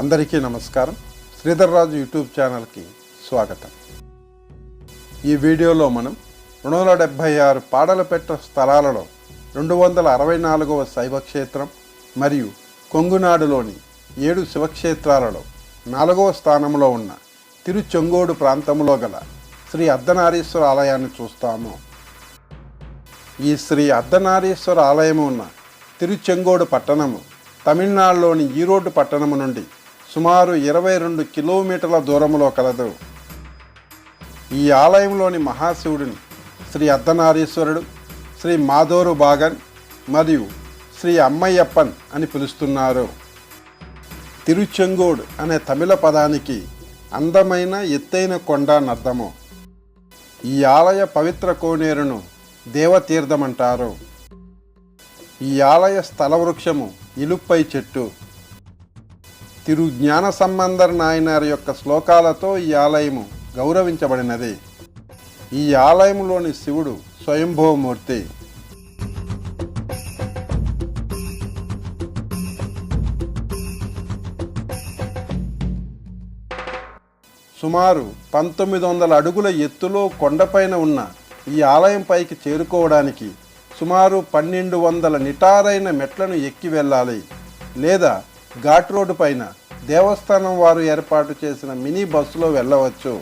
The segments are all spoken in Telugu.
అందరికీ నమస్కారం. శ్రీధర్రాజు యూట్యూబ్ ఛానల్కి స్వాగతం. ఈ వీడియోలో మనం రెండు వందల డెబ్భై ఆరు పాడలపెట్ట స్థలాలలో రెండు వందల అరవై నాలుగవ శైవక్షేత్రం మరియు కొంగునాడులోని ఏడు శివక్షేత్రాలలో నాలుగవ స్థానంలో ఉన్న తిరుచెంగోడు ప్రాంతంలో గల శ్రీ అర్ధనారీశ్వర ఆలయాన్ని చూస్తాము. ఈ శ్రీ అర్ధనారీశ్వర ఆలయము ఉన్న తిరుచెంగోడు పట్టణము తమిళనాడులోని ఈరోడ్ పట్టణము నుండి సుమారు ఇరవై రెండు కిలోమీటర్ల దూరంలో కలదు. ఈ ఆలయంలోని మహాశివుడిని శ్రీ అర్ధనారీశ్వరుడు శ్రీ మాధోరు బాగన్ మరియు శ్రీ అమ్మయ్యప్పన్ అని పిలుస్తున్నారు. తిరుచెంగోడ్ అనే తమిళ పదానికి అందమైన ఎత్తైన కొండ అర్థము ఈ ఆలయ పవిత్ర కోనేరును దేవతీర్థమంటారు. ఈ ఆలయ స్థలవృక్షము ఇలుప్పై చెట్టు. తిరు జ్ఞాన సంబంధర్ నాయనార్ యొక్క శ్లోకాలతో ఈ ఆలయము గౌరవించబడినది. ఈ ఆలయంలోని శివుడు స్వయంభవమూర్తి సుమారు పంతొమ్మిది వందల అడుగుల ఎత్తులో కొండపైన ఉన్న ఈ ఆలయం పైకి చేరుకోవడానికి సుమారు పన్నెండు వందల నిటారైన మెట్లను ఎక్కి వెళ్ళాలి. లేదా ఘాట్ రోడ్డు పైన దేవస్థానం వారు ఏర్పాటు చేసిన మినీ బస్సులో వెళ్ళవచ్చు.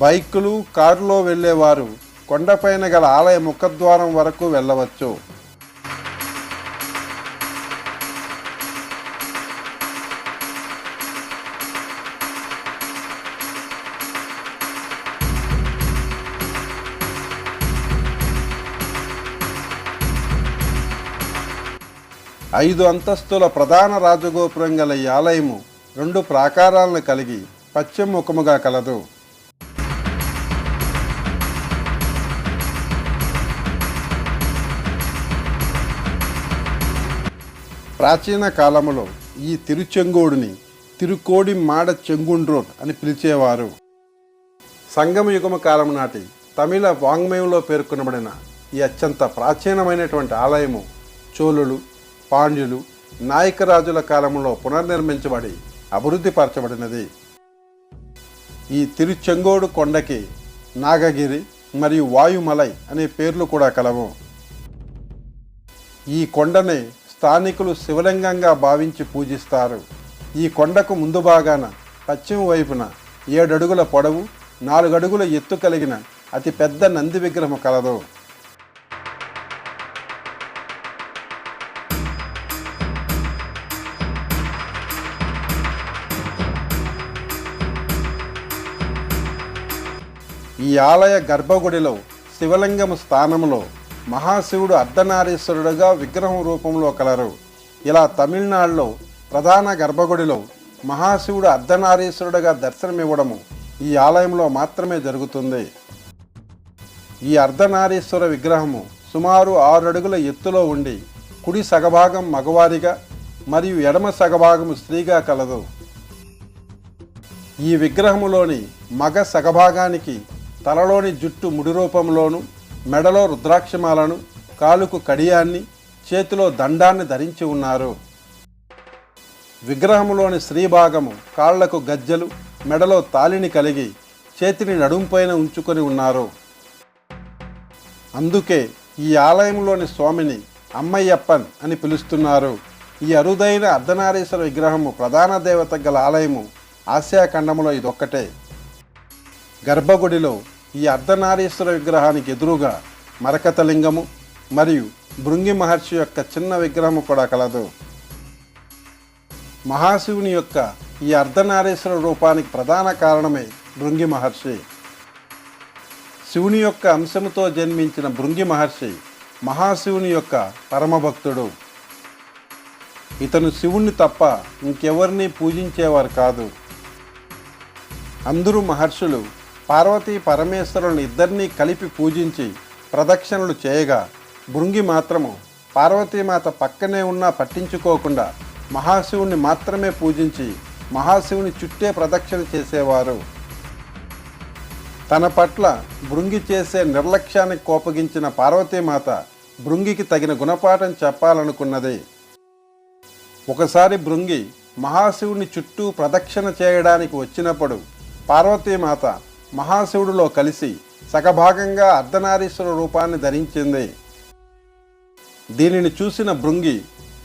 బైకులు కారులో వెళ్ళేవారు కొండపైన గల ఆలయ ముఖద్వారం వరకు వెళ్ళవచ్చు. ఐదు అంతస్తుల ప్రధాన రాజగోపురం గల ఈ ఆలయము రెండు ప్రాకారాలను కలిగి పశ్చిమ ముఖముగా కలదు. ప్రాచీన కాలములో ఈ తిరుచెంగోడుని తిరుకోడి మాడ చెంగుండ్రోన్ అని పిలిచేవారు. సంగమయుగమ కాలం నాటి తమిళ వాంగ్మయంలో పేర్కొనబడిన ఈ అత్యంత ప్రాచీనమైనటువంటి ఆలయము చోళులు పాండ్యులు నాయకరాజుల కాలంలో పునర్నిర్మించబడి అభివృద్ధిపరచబడినది ఈ తిరుచెంగోడు కొండకి నాగగిరి మరియు వాయుమలై అనే పేర్లు కూడా కలవు. ఈ కొండని స్థానికులు శివలింగంగా భావించి పూజిస్తారు. ఈ కొండకు ముందు భాగాన పశ్చిమ వైపున ఏడడుగుల పొడవు నాలుగడుగుల ఎత్తు కలిగిన అతి పెద్ద నంది విగ్రహం కలదు. ఈ ఆలయ గర్భగుడిలో శివలింగము స్థానంలో మహాశివుడు అర్ధనారీశ్వరుడుగా విగ్రహం రూపంలో కలరు. ఇలా తమిళనాడులో ప్రధాన గర్భగుడిలో మహాశివుడు అర్ధనారీశ్వరుడుగా దర్శనమివ్వడము ఈ ఆలయంలో మాత్రమే జరుగుతుంది. ఈ అర్ధనారీశ్వర విగ్రహము సుమారు ఆరు అడుగుల ఎత్తులో ఉండి కుడి సగభాగం మగవారిగా మరియు ఎడమ సగభాగము స్త్రీగా కలదు. ఈ విగ్రహములోని మగ సగభాగానికి తలలోని జుట్టు ముడి రూపంలోను మెడలో రుద్రాక్షమాలను కాలుకు కడియాన్ని చేతిలో దండాన్ని ధరించి ఉన్నారు. విగ్రహములోని స్త్రీ భాగము కాళ్ళకు గజ్జలు మెడలో తాలిని కలిగి చేతిని నడుంపైన ఉంచుకొని ఉన్నారు. అందుకే ఈ ఆలయంలోని స్వామిని అమ్మయ్యప్పన్ అని పిలుస్తున్నారు. ఈ అరుదైన అర్ధనారీశ్వర విగ్రహము ప్రధాన దేవత గల ఆలయము ఆసియా ఖండములో ఇదొక్కటే. గర్భగుడిలో ఈ అర్ధనారీశ్వర విగ్రహానికి ఎదురుగా మరకతలింగము మరియు భృంగి మహర్షి యొక్క చిన్న విగ్రహము కూడా కలదు. మహాశివుని యొక్క ఈ అర్ధనారీశ్వర రూపానికి ప్రధాన కారణమే భృంగి మహర్షి. శివుని యొక్క అంశముతో జన్మించిన భృంగి మహర్షి మహాశివుని యొక్క పరమభక్తుడు. ఇతను శివుణ్ణి తప్ప ఇంకెవరిని పూజించేవారు కాదు. అందరూ మహర్షులు పార్వతీ పరమేశ్వరులను ఇద్దరినీ కలిపి పూజించి ప్రదక్షిణలు చేయగా భృంగి మాత్రము పార్వతీమాత పక్కనే ఉన్నా పట్టించుకోకుండా మహాశివుణ్ణి మాత్రమే పూజించి మహాశివుని చుట్టే ప్రదక్షిణ చేసేవారు. తన పట్ల భృంగి చేసే నిర్లక్ష్యానికి కోపగించిన పార్వతీమాత భృంగికి తగిన గుణపాఠం చెప్పాలనుకున్నది. ఒకసారి భృంగి మహాశివుని చుట్టూ ప్రదక్షిణ చేయడానికి వచ్చినప్పుడు పార్వతీమాత మహాశివుడిలో కలిసి సగభాగంగా అర్ధనారీశ్వర రూపాన్ని ధరించింది. దీనిని చూసిన భృంగి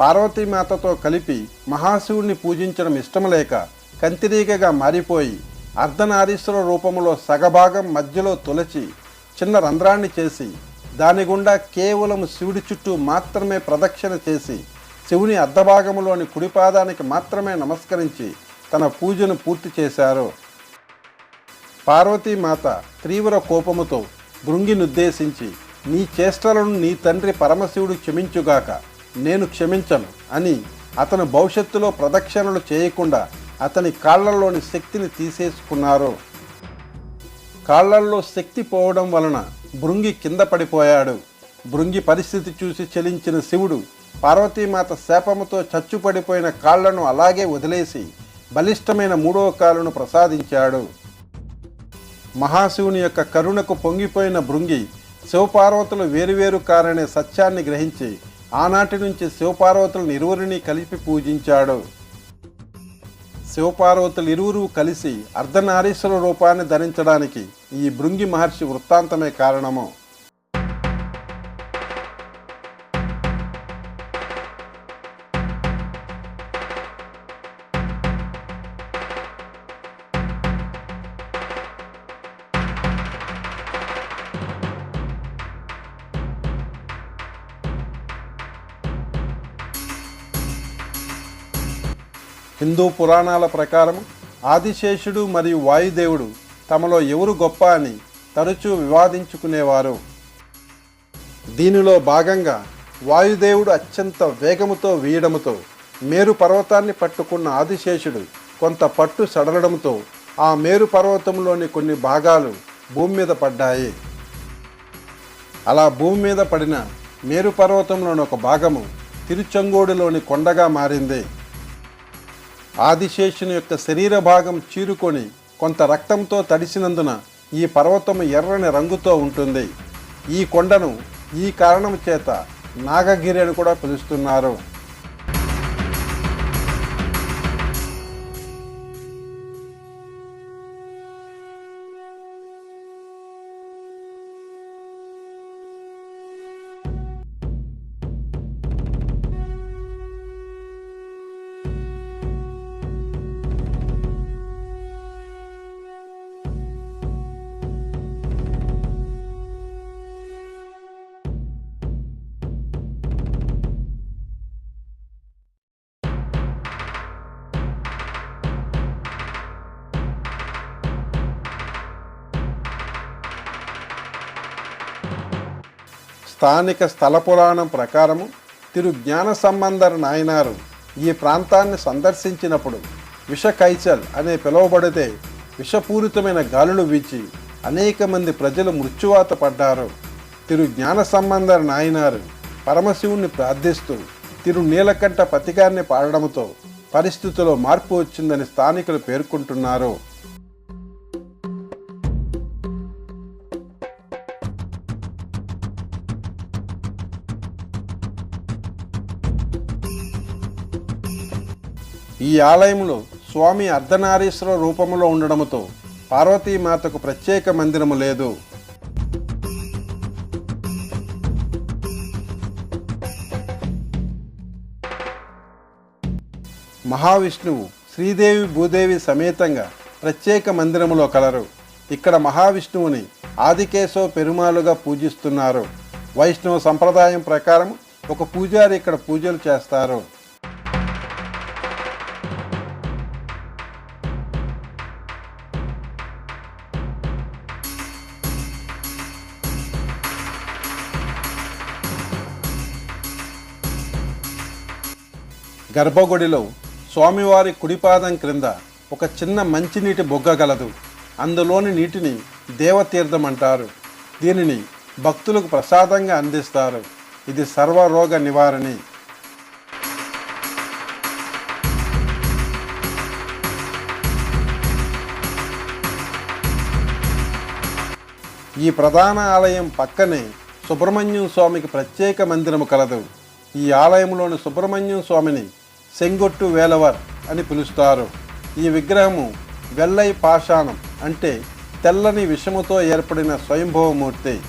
పార్వతీమాతతో కలిపి మహాశివుణ్ణి పూజించడం ఇష్టం లేక కంతిరీగగా మారిపోయి అర్ధనారీశ్వర రూపములో సగభాగం మధ్యలో తొలచి చిన్న రంధ్రాన్ని చేసి దాని గుండా కేవలం శివుడి చుట్టూ మాత్రమే ప్రదక్షిణ చేసి శివుని అర్ధభాగములోని కుడిపాదానికి మాత్రమే నమస్కరించి తన పూజను పూర్తి చేశారు. పార్వతీమాత తీవ్ర కోపముతో భృంగినుద్దేశించి నీ చేష్టలను నీ తండ్రి పరమశివుడు క్షమించుగాక నేను క్షమించను అని అతను భవిష్యత్తులో ప్రదక్షిణలు చేయకుండా అతని కాళ్ళలోని శక్తిని తీసేసుకున్నారు. కాళ్ళల్లో శక్తి పోవడం వలన భృంగి కింద పడిపోయాడు. భృంగి పరిస్థితి చూసి చలించిన శివుడు పార్వతీమాత శాపముతో చచ్చుపడిపోయిన కాళ్ళను అలాగే వదిలేసి బలిష్టమైన మూడవ కాలును ప్రసాదించాడు. మహాశివుని యొక్క కరుణకు పొంగిపోయిన భృంగి శివపార్వతులు వేరువేరు కారనే సత్యాన్ని గ్రహించి ఆనాటి నుంచి శివపార్వతులను ఇరువురిని కలిపి పూజించాడు. శివపార్వతులు ఇరువురు కలిసి అర్ధనారీశ్వర రూపాన్ని ధరించడానికి ఈ భృంగి మహర్షి వృత్తాంతమే కారణము. హిందూ పురాణాల ప్రకారం ఆదిశేషుడు మరియు వాయుదేవుడు తమలో ఎవరు గొప్ప అని తరచూ వివాదించుకునేవారు. దీనిలో భాగంగా వాయుదేవుడు అత్యంత వేగముతో వీయడముతో మేరు పర్వతాన్ని పట్టుకున్న ఆదిశేషుడు కొంత పట్టు సడలడంతో ఆ మేరు పర్వతంలోని కొన్ని భాగాలు భూమి మీద పడ్డాయి. అలా భూమి మీద పడిన మేరు పర్వతంలోని ఒక భాగము తిరుచంగోడులోని కొండగా మారింది. ఆదిశేషుని యొక్క శరీర భాగం చీరుకొని కొంత రక్తంతో తడిసినందున ఈ పర్వతము ఎర్రని రంగుతో ఉంటుంది. ఈ కొండను ఈ కారణం చేత నాగగిరి అని కూడా పిలుస్తున్నారు. స్థానిక స్థల పురాణం ప్రకారము తిరు జ్ఞాన సంబంధర్ నాయనారు ఈ ప్రాంతాన్ని సందర్శించినప్పుడు విషకైచల్ అనే పిలువబడితే విషపూరితమైన గాలులు వీచి అనేక మంది ప్రజలు మృత్యువాత పడ్డారు. తిరు జ్ఞాన సంబంధర్ నాయనారు పరమశివుణ్ణి ప్రార్థిస్తూ తిరు నీలకంఠ పతికాన్ని పాడడంతో పరిస్థితిలో మార్పు వచ్చిందని స్థానికులు పేర్కొంటున్నారు. ఈ ఆలయంలో స్వామి అర్ధనారీశ్వర రూపములో ఉండడముతో పార్వతీమాతకు ప్రత్యేక మందిరము లేదు. మహావిష్ణువు శ్రీదేవి భూదేవి సమేతంగా ప్రత్యేక మందిరములో కలరు. ఇక్కడ మహావిష్ణువుని ఆదికేశవ పెరుమాలుగా పూజిస్తున్నారు. వైష్ణవ సంప్రదాయం ప్రకారం ఒక పూజారి ఇక్కడ పూజలు చేస్తారు. గర్భగుడిలో స్వామివారి కుడిపాదం క్రింద ఒక చిన్న మంచినీటి బొగ్గ గలదు. అందులోని నీటిని దేవతీర్థం అంటారు. దీనిని భక్తులకు ప్రసాదంగా అందిస్తారు. ఇది సర్వరోగ నివారణి. ఈ ప్రధాన ఆలయం పక్కనే సుబ్రహ్మణ్యం స్వామికి ప్రత్యేక మందిరము కలదు. ఈ ఆలయంలోని సుబ్రహ్మణ్యం స్వామిని సెంగొట్టు వేలవర్ అని పిలుస్తారు. ఈ విగ్రహము వెల్లై పాషాణం అంటే తెల్లని విషముతో ఏర్పడిన స్వయంభవమూర్తి.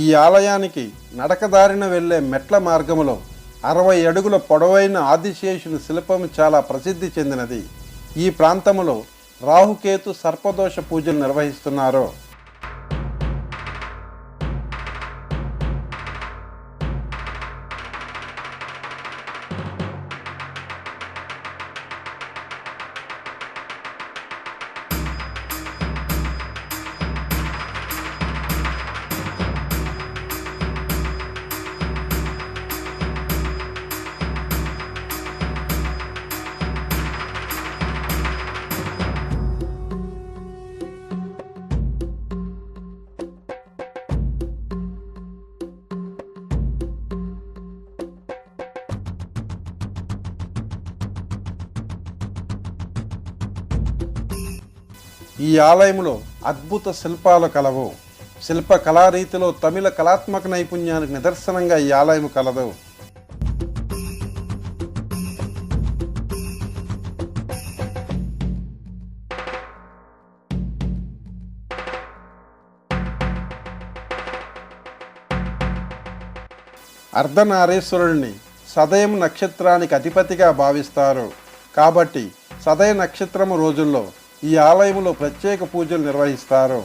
ఈ ఆలయానికి నడకదారిన వెళ్ళే మెట్ల మార్గములో అరవై అడుగుల పొడవైన ఆదిశేషుని శిల్పం చాలా ప్రసిద్ధి చెందినది. ఈ ప్రాంతములో రాహుకేతు సర్పదోష పూజలు నిర్వహిస్తున్నారు ఈ ఆలయంలో అద్భుత శిల్పాలు కలవు. శిల్ప కళారీతిలో తమిళ కళాత్మక నైపుణ్యానికి నిదర్శనంగా ఈ ఆలయం కలదు. అర్ధనారీశ్వరుణ్ణి సదయం నక్షత్రానికి అధిపతిగా భావిస్తారు. కాబట్టి సదయ నక్షత్రము రోజుల్లో ఈ ఆలయంలో ప్రత్యేక పూజలు నిర్వహిస్తారు.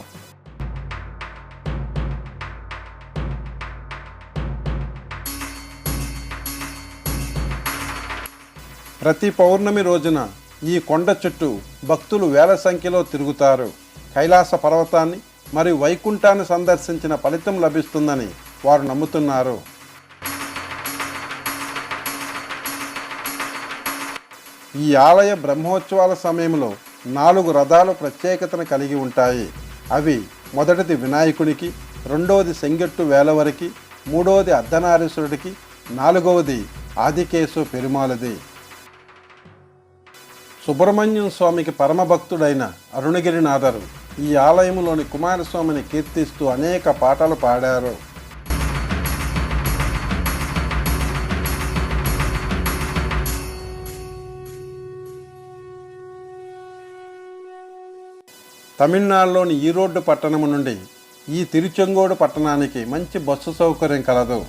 ప్రతి పౌర్ణమి రోజున ఈ కొండ చుట్టూ భక్తులు వేల సంఖ్యలో తిరుగుతారు. కైలాస పర్వతాన్ని మరియు వైకుంఠాన్ని సందర్శించిన ఫలితం లభిస్తుందని వారు నమ్ముతున్నారు. ఈ ఆలయ బ్రహ్మోత్సవాల సమయంలో నాలుగు రథాలు ప్రత్యేకతను కలిగి ఉంటాయి. అవి మొదటిది వినాయకునికి రెండవది సెంగెట్టు వేలవరికి మూడవది అర్ధనారీశ్వరుడికి నాలుగవది ఆదికేశు పెరుమాలది సుబ్రహ్మణ్యం స్వామికి పరమభక్తుడైన అరుణగిరినాథరు ఈ ఆలయంలోని కుమారస్వామిని కీర్తిస్తూ అనేక పాటలు పాడారు. తమిళనాడులోని ఈరోడ్డు పట్టణము నుండి ఈ తిరుచెంగోడు పట్టణానికి మంచి బస్సు సౌకర్యం కలదు.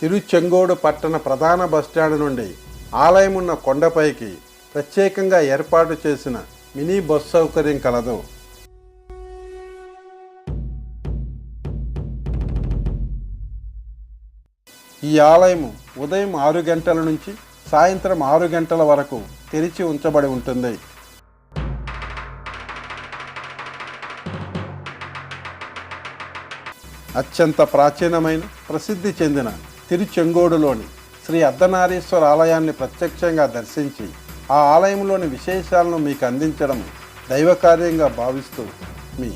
తిరుచెంగోడు పట్టణ ప్రధాన బస్టాండ్ నుండి ఆలయం ఉన్న కొండపైకి ప్రత్యేకంగా ఏర్పాటు చేసిన మినీ బస్ సౌకర్యం కలదు. ఈ ఆలయము ఉదయం ఆరు గంటల నుంచి సాయంత్రం ఆరు గంటల వరకు తెరిచి ఉంచబడి ఉంటుంది. అత్యంత ప్రాచీనమైన ప్రసిద్ధి చెందిన తిరుచెంగోడులోని శ్రీ అర్ధనారీశ్వర ఆలయాన్ని ప్రత్యక్షంగా దర్శించి ఆ ఆలయంలోని విశేషాలను మీకు అందించడం దైవకార్యంగా భావిస్తూ మీ